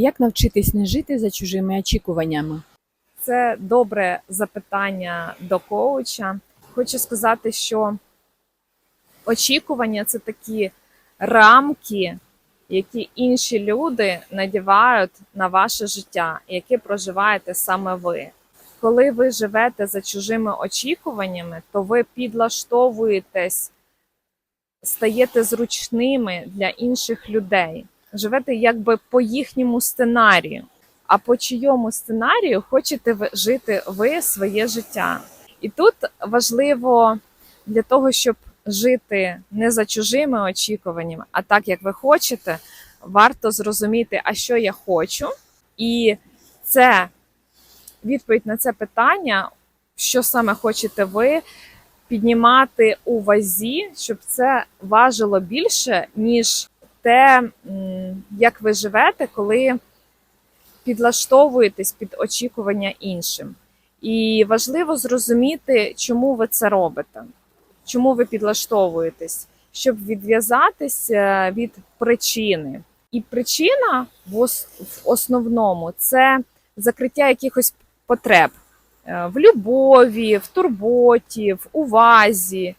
Як навчитись не жити за чужими очікуваннями? Це добре запитання до коуча. Хочу сказати, що очікування це такі рамки, які інші люди надівають на ваше життя, яке проживаєте саме ви. Коли ви живете за чужими очікуваннями, то ви підлаштовуєтесь, стаєте зручними для інших людей. Живете якби по їхньому сценарію. А по чийому сценарію хочете ви жити ви своє життя? І тут важливо для того, щоб жити не за чужими очікуваннями, а так як ви хочете, варто зрозуміти, а що я хочу, і це відповідь на це питання, що саме хочете ви, піднімати у вазі, щоб це важило більше, ніж те, як ви живете, коли підлаштовуєтесь під очікування іншим. І важливо зрозуміти, чому ви це робите, чому ви підлаштовуєтесь, щоб відв'язатися від причини. І причина в основному це закриття якихось потреб е, в любові, в турботі, в увазі.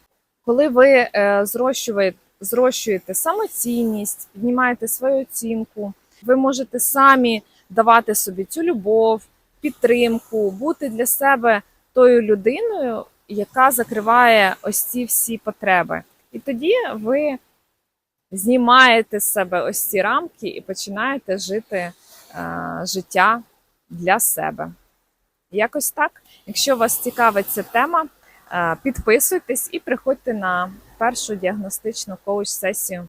Коли ви е, зрощуєте, зрощуєте самоцінність, піднімаєте свою оцінку, ви можете самі давати собі цю любов, підтримку, бути для себе тою людиною, яка закриває ось ці всі потреби. І тоді ви знімаєте з себе ось ці рамки і починаєте жити е, життя для себе. Якось так. Якщо вас цікавить ця тема, підписуйтесь і приходьте на першу діагностичну коуч-сесію.